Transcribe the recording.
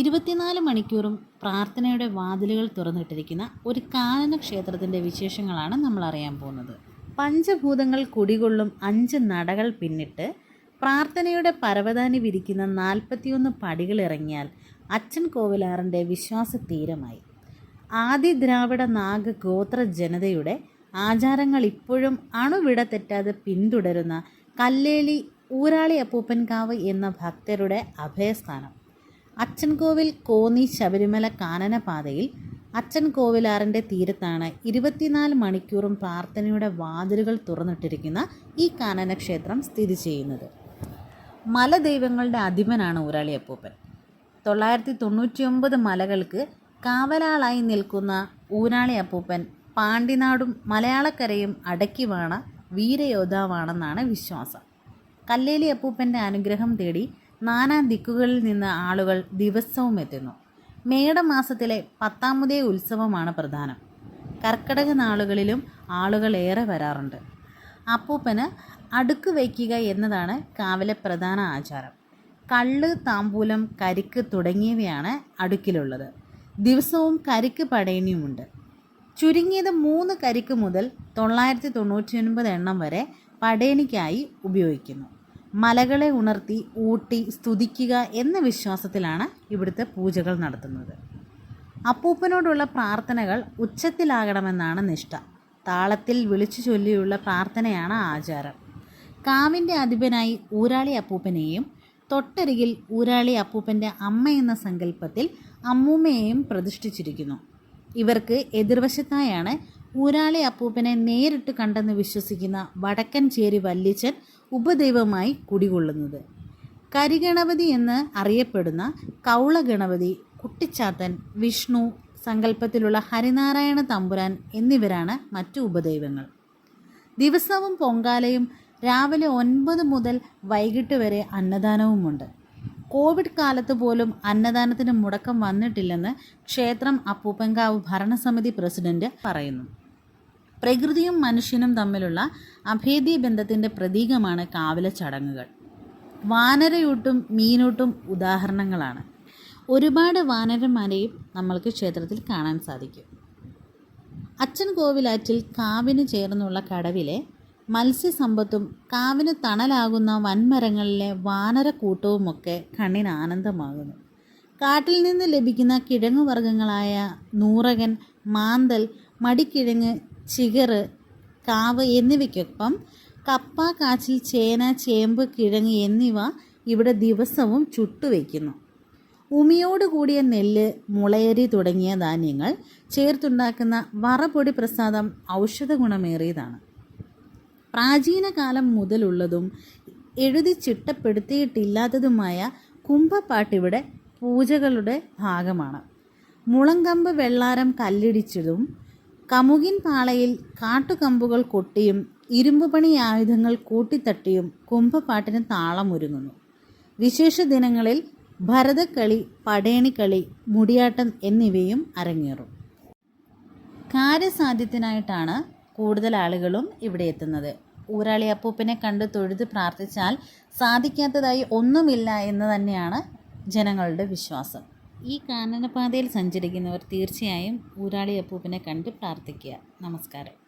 ഇരുപത്തിനാല് മണിക്കൂറും പ്രാർത്ഥനയുടെ വാതിലുകൾ തുറന്നിട്ടിരിക്കുന്ന ഒരു കാനന ക്ഷേത്രത്തിന്റെ വിശേഷങ്ങളാണ് നമ്മൾ അറിയാൻ പോകുന്നത്. പഞ്ചഭൂതങ്ങൾ കുടികൊള്ളും അഞ്ച് നടകൾ പിന്നിട്ട് പ്രാർത്ഥനയുടെ പരവതാനി വിരിക്കുന്ന നാൽപ്പത്തിയൊന്ന് പടികൾ ഇറങ്ങിയാൽ അച്ഛൻ കോവിലാറിന്റെ വിശ്വാസ തീരമായി. ആദി ദ്രാവിഡ നാഗ ഗോത്ര ജനതയുടെ ആചാരങ്ങൾ ഇപ്പോഴും അണുവിട തെറ്റാതെ പിന്തുടരുന്ന കല്ലേലി ഊരാളി അപ്പൂപ്പൻകാവ് എന്ന ഭക്തരുടെ അഭയസ്ഥാനം. അച്ചൻകോവിൽ കോന്നി ശബരിമല കാനനപാതയിൽ അച്ചൻ കോവിലാറിന്റെ തീരത്താണ് ഇരുപത്തിനാല് മണിക്കൂറും പ്രാർത്ഥനയുടെ വാതിലുകൾ തുറന്നിട്ടിരിക്കുന്ന ഈ കാനനക്ഷേത്രം സ്ഥിതി ചെയ്യുന്നത്. മലദൈവങ്ങളുടെ അധിപനാണ് ഊരാളിയപ്പൂപ്പൻ തൊള്ളായിരത്തി തൊണ്ണൂറ്റിയൊമ്പത് മലകൾക്ക് കാവലാളായി നിൽക്കുന്ന ഊരാളി അപ്പൂപ്പൻ പാണ്ടിനാടും മലയാളക്കരയും അടക്കി വാണ വീരയോദ്ധാവാണെന്നാണ് വിശ്വാസം. കല്ലേലി അപ്പൂപ്പന്റെ അനുഗ്രഹം തേടി നാനാ ദിക്കുകളിൽ നിന്ന് ആളുകൾ ദിവസവും എത്തുന്നു. മേടമാസത്തിലെ പത്താമതേ ഉത്സവമാണ് പ്രധാനം. കർക്കിടക നാളുകളിലും ആളുകൾ ഏറെ വരാറുണ്ട്. അപ്പൂപ്പന് അടുക്ക് വയ്ക്കുക എന്നതാണ് കാവിലെ പ്രധാന ആചാരം. കള്ള് താമ്പൂലം കരിക്ക് തുടങ്ങിയവയാണ് അടുക്കിലുള്ളത്. ദിവസവും കരിക്ക് പടയണിയുമുണ്ട് ചുരുങ്ങിയത് മൂന്ന് കരിക്ക് മുതൽ തൊള്ളായിരത്തി തൊണ്ണൂറ്റി ഒൻപത് എണ്ണം വരെ പടയണിക്കായി ഉപയോഗിക്കുന്നു. മലകളെ ഉണർത്തി ഊട്ടി സ്തുതിക്കുക എന്ന വിശ്വാസത്തിലാണ് ഇവിടുത്തെ പൂജകൾ നടത്തുന്നത്. അപ്പൂപ്പനോടുള്ള പ്രാർത്ഥനകൾ ഉച്ചത്തിലാകണമെന്നാണ് നിഷ്ഠ. താളത്തിൽ വിളിച്ചു ചൊല്ലിയുള്ള പ്രാർത്ഥനയാണ് ആചാരം. കാവിന്റെ അധിപനായി ഊരാളി അപ്പൂപ്പനെയും തൊട്ടരികിൽ ഊരാളി അപ്പൂപ്പന്റെ അമ്മ എന്ന സങ്കല്പത്തിൽ അമ്മൂമ്മയെയും പ്രതിഷ്ഠിച്ചിരിക്കുന്നു. ഇവർക്ക് എതിർവശത്തായാണ് ഊരാളി അപ്പൂപ്പനെ നേരിട്ട് കണ്ടെന്ന് വിശ്വസിക്കുന്ന വടക്കൻ ചേരി വല്യച്ചൻ ഉപദൈവമായി കുടികൊള്ളുന്നത്. കരിഗണപതി എന്ന് അറിയപ്പെടുന്ന കൗളഗണപതി കുട്ടിച്ചാത്തൻ വിഷ്ണു സങ്കല്പത്തിലുള്ള ഹരിനാരായണ തമ്പുരാൻ എന്നിവരാണ് മറ്റു ഉപദൈവങ്ങൾ. ദിവസവും പൊങ്കാലയും രാവിലെ ഒൻപത് മുതൽ വൈകിട്ട് വരെ അന്നദാനവുമുണ്ട്. കോവിഡ് കാലത്ത് പോലും അന്നദാനത്തിന് മുടക്കം വന്നിട്ടില്ലെന്ന് ക്ഷേത്രം അപ്പൂപ്പൻകാവ് ഭരണസമിതി പ്രസിഡന്റ് പറയുന്നു. പ്രകൃതിയും മനുഷ്യനും തമ്മിലുള്ള അഭേദ്യ ബന്ധത്തിന്റെ പ്രതീകമാണ് കാവിലെ ചടങ്ങുകൾ. വാനരയൂട്ടും മീനൂട്ടും ഉദാഹരണങ്ങളാണ്. ഒരുപാട് വാനരന്മാരെയും നമ്മൾക്ക് ക്ഷേത്രത്തിൽ കാണാൻ സാധിക്കും. അച്ഛൻ കോവിലാറ്റിൽ കാവിന് ചേർന്നുള്ള കടവിലെ മത്സ്യസമ്പത്തും കാവിന് തണലാകുന്ന വൻമരങ്ങളിലെ വാനരക്കൂട്ടവുമൊക്കെ കണ്ണിന് ആനന്ദമാകുന്നു. കാട്ടിൽ നിന്ന് ലഭിക്കുന്ന കിഴങ്ങുവർഗങ്ങളായ നൂറകൻ മാന്തൽ മടിക്കിഴങ്ങ് ചിഗറ് കാവ് എന്നിവയ്ക്കൊപ്പം കപ്പ കാച്ചിൽ ചേന ചേമ്പ് കിഴങ്ങ് എന്നിവ ഇവിടെ ദിവസവും ചുട്ടുവയ്ക്കുന്നു ഉമിയോട് കൂടിയ നെല്ല് മുളയരി തുടങ്ങിയ ധാന്യങ്ങൾ ചേർത്തുണ്ടാക്കുന്ന വറപൊടി പ്രസാദം ഔഷധ ഗുണമേറിയതാണ്. പ്രാചീന കാലം മുതലുള്ളതും എഴുതി ചിട്ടപ്പെടുത്തിയിട്ടില്ലാത്തതുമായ കുംഭപ്പാട്ടിവിടെ പൂജകളുടെ ഭാഗമാണ്. മുളങ്കമ്പ് വെള്ളാരം കല്ലിടിച്ചതും കമുകിൻ പാളയിൽ കാട്ടുകമ്പുകൾ കൊട്ടിയും ഇരുമ്പുപണി ആയുധങ്ങൾ കൂട്ടിത്തട്ടിയും കുംഭപ്പാട്ടിന് താളമൊരുങ്ങുന്നു. വിശേഷ ദിനങ്ങളിൽ ഭരതക്കളി പടയണിക്കളി മുടിയാട്ടം എന്നിവയും അരങ്ങേറും. കാര്യസാധ്യത്തിനായിട്ടാണ് കൂടുതൽ ആളുകളും ഇവിടെ എത്തുന്നത്. ഊരാളി അപ്പൂപ്പനെ കണ്ട് തൊഴുത് പ്രാർത്ഥിച്ചാൽ സാധിക്കാത്തതായി ഒന്നുമില്ല എന്ന് തന്നെയാണ് ജനങ്ങളുടെ വിശ്വാസം. ഈ കാനനപാതയിൽ സഞ്ചരിക്കുന്നവർ തീർച്ചയായും ഊരാളി അപ്പൂപ്പനെ കണ്ട് പ്രാർത്ഥിക്കുക. നമസ്കാരം.